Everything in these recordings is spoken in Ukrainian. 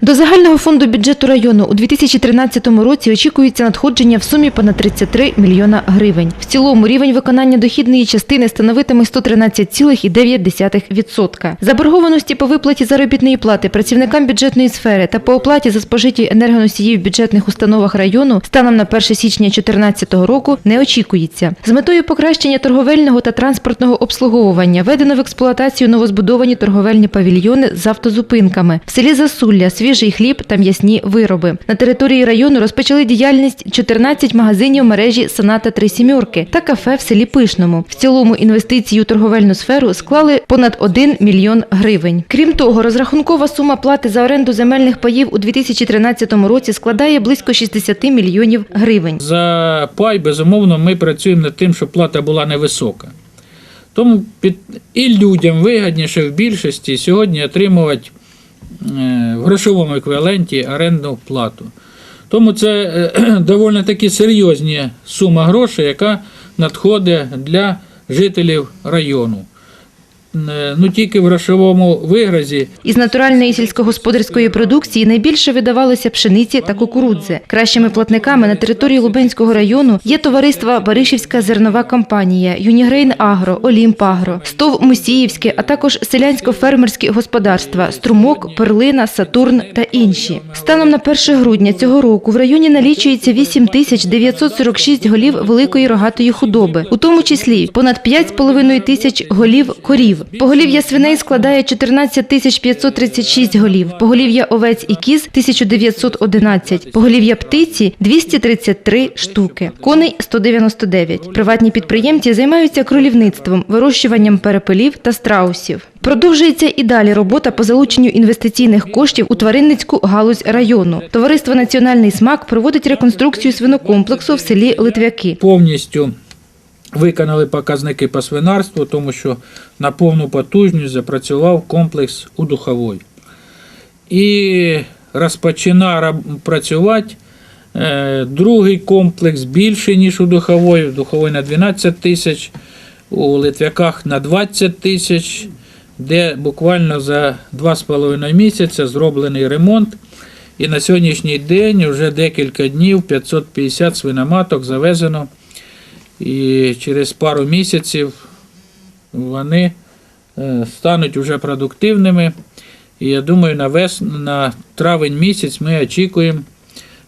До загального фонду бюджету району у 2013 році очікується надходження в сумі понад 33 мільйона гривень. В цілому рівень виконання дохідної частини становитиме 113,9%. Заборгованості по виплаті заробітної плати працівникам бюджетної сфери та по оплаті за спожиті енергоносії в бюджетних установах району станом на 1 січня 2014 року не очікується. З метою покращення торговельного та транспортного обслуговування введено в експлуатацію новозбудовані торговельні павільйони з автозупинками в селі Засулля, свіжий хліб та м'ясні вироби. На території району розпочали діяльність 14 магазинів мережі Соната Три Сімьорки та кафе в селі Пишному. В цілому інвестиції у торговельну сферу склали понад 1 мільйон гривень. Крім того, розрахункова сума плати за оренду земельних паїв у 2013 році складає близько 60 мільйонів гривень. За пай, безумовно, ми працюємо над тим, щоб плата була невисока. Тому під... і людям вигідніше в більшості сьогодні отримувати в грошовому еквіваленті орендну плату. Тому це е, доволі таки серйозна сума грошей, яка надходить для жителів району. Е, Ну тільки в грошовому вигразі Із натуральної сільськогосподарської продукції найбільше видавалося пшениці та кукурудзи. Кращими платниками на території Лубенського району є товариства Баришівська зернова компанія, Юнігрейн Агро, Олімп Агро, Стов Мусіївське, а також селянсько-фермерські господарства Струмок, Перлина, Сатурн та інші. Станом на 1 грудня цього року в районі налічується 8 тисяч 946 голів великої рогатої худоби, у тому числі понад 5,5 тисяч голів корів. Поголів'я свиней складає 14 тисяч 536 голів, поголів'я овець і кіз – 1911, поголів'я птиці – 233 штуки, коней – 199. Приватні підприємці займаються кролівництвом, вирощуванням перепелів та страусів. Продовжується і далі робота по залученню інвестиційних коштів у тваринницьку галузь району. Товариство Національний смак проводить реконструкцію свинокомплексу в селі Литвяки. повністю виконали показники по свинарству, тому що на повну потужність запрацював комплекс у Духовой. І розпочинає працювати е, другий комплекс більший, ніж у Духовой. У Духовой на 12 тисяч, у Литвяках на 20 тисяч, де буквально за 2,5 місяця зроблений ремонт. І на сьогоднішній день вже декілька днів 550 свиноматок завезено. І через пару місяців вони е, стануть вже продуктивними. І я думаю, на, вес... на травень місяць ми очікуємо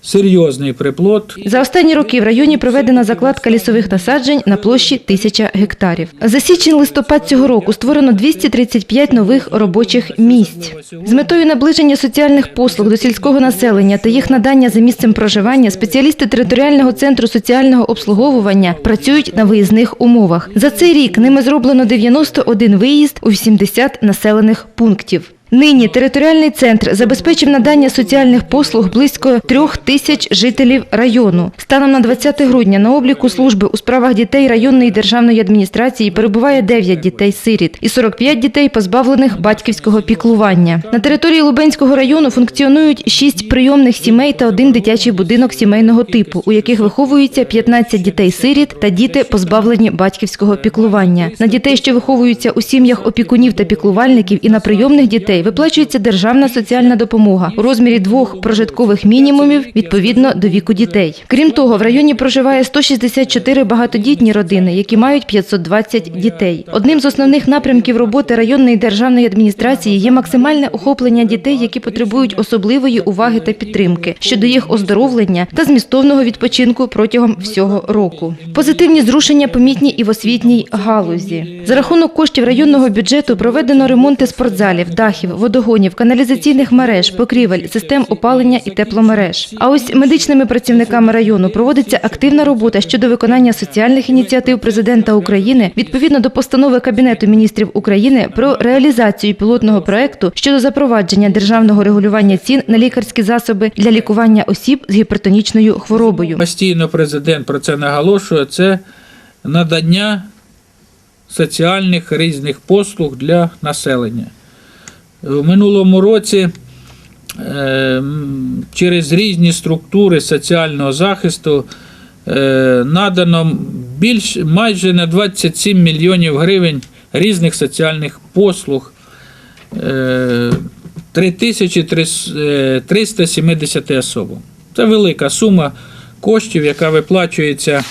серйозний приплод. За останні роки в районі проведена закладка лісових насаджень на площі тисяча гектарів. За січень-листопад цього року створено 235 нових робочих місць. З метою наближення соціальних послуг до сільського населення та їх надання за місцем проживання спеціалісти територіального центру соціального обслуговування працюють на виїзних умовах. За цей рік ними зроблено 91 виїзд у 80 населених пунктів. Нині територіальний центр забезпечив надання соціальних послуг близько трьох тисяч жителів району. Станом на 20 грудня на обліку служби у справах дітей районної державної адміністрації перебуває 9 дітей-сиріт і 45 дітей, позбавлених батьківського піклування. На території Лубенського району функціонують 6 прийомних сімей та один дитячий будинок сімейного типу, у яких виховуються 15 дітей-сиріт та діти, позбавлені батьківського піклування. На дітей, що виховуються у сім'ях опікунів та піклувальників, і на прийомних дітей виплачується державна соціальна допомога у розмірі двох прожиткових мінімумів відповідно до віку дітей. Крім того, в районі проживає 164 багатодітні родини, які мають 520 дітей. Одним з основних напрямків роботи районної державної адміністрації є максимальне охоплення дітей, які потребують особливої уваги та підтримки щодо їх оздоровлення та змістовного відпочинку протягом всього року. Позитивні зрушення помітні і в освітній галузі. За рахунок коштів районного бюджету проведено ремонти спортзалів, дахів, водогонів, каналізаційних мереж, покрівель, систем опалення і тепломереж. А ось медичними працівниками району проводиться активна робота щодо виконання соціальних ініціатив президента України відповідно до постанови Кабінету міністрів України про реалізацію пілотного проекту щодо запровадження державного регулювання цін на лікарські засоби для лікування осіб з гіпертонічною хворобою. Постійно президент про це наголошує. Це надання соціальних різних послуг для населення. В минулому році е, через різні структури соціального захисту е, надано більш майже на 27 мільйонів гривень різних соціальних послуг. Е, 3370 особам. Це велика сума коштів, яка виплачується е,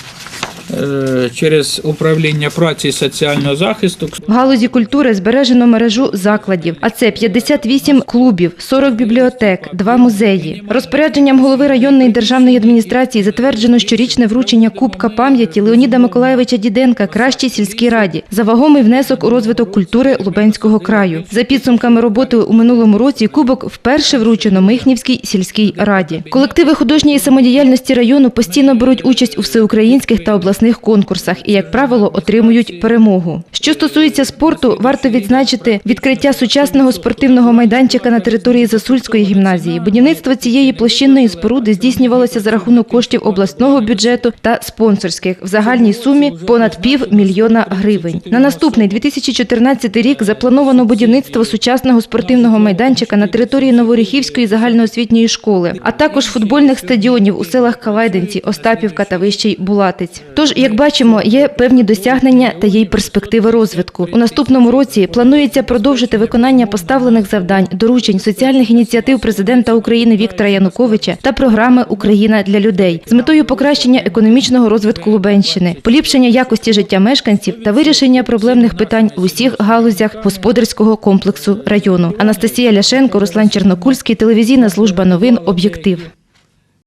через управління праці і соціального захисту. В галузі культури збережено мережу закладів, а це 58 клубів, 40 бібліотек, два музеї. Розпорядженням голови районної державної адміністрації затверджено щорічне вручення Кубка пам'яті Леоніда Миколаєвича Діденка кращій сільській раді за вагомий внесок у розвиток культури Лубенського краю. За підсумками роботи у минулому році кубок вперше вручено Михнівській сільській раді. Колективи художньої самодіяльності району постійно беруть участь у всеукраїнських та обласних конкурсах і, як правило, отримують перемогу. Що стосується спорту, варто відзначити відкриття сучасного спортивного майданчика на території Засульської гімназії. Будівництво цієї площинної споруди здійснювалося за рахунок коштів обласного бюджету та спонсорських в загальній сумі понад пів мільйона гривень. На наступний 2014 рік заплановано будівництво сучасного спортивного майданчика на території Новоріхівської загальноосвітньої школи, а також футбольних стадіонів у селах Калайденці, Остапівка та Вищий Булатець. Тож, як бачимо, є певні досягнення та є й перспективи розвитку. У наступному році планується продовжити виконання поставлених завдань, доручень соціальних ініціатив президента України Віктора Януковича та програми Україна для людей з метою покращення економічного розвитку Лубенщини, поліпшення якості життя мешканців та вирішення проблемних питань в усіх галузях господарського комплексу району. Анастасія Ляшенко, Руслан Чернокульський, телевізійна служба новин Об'єктив.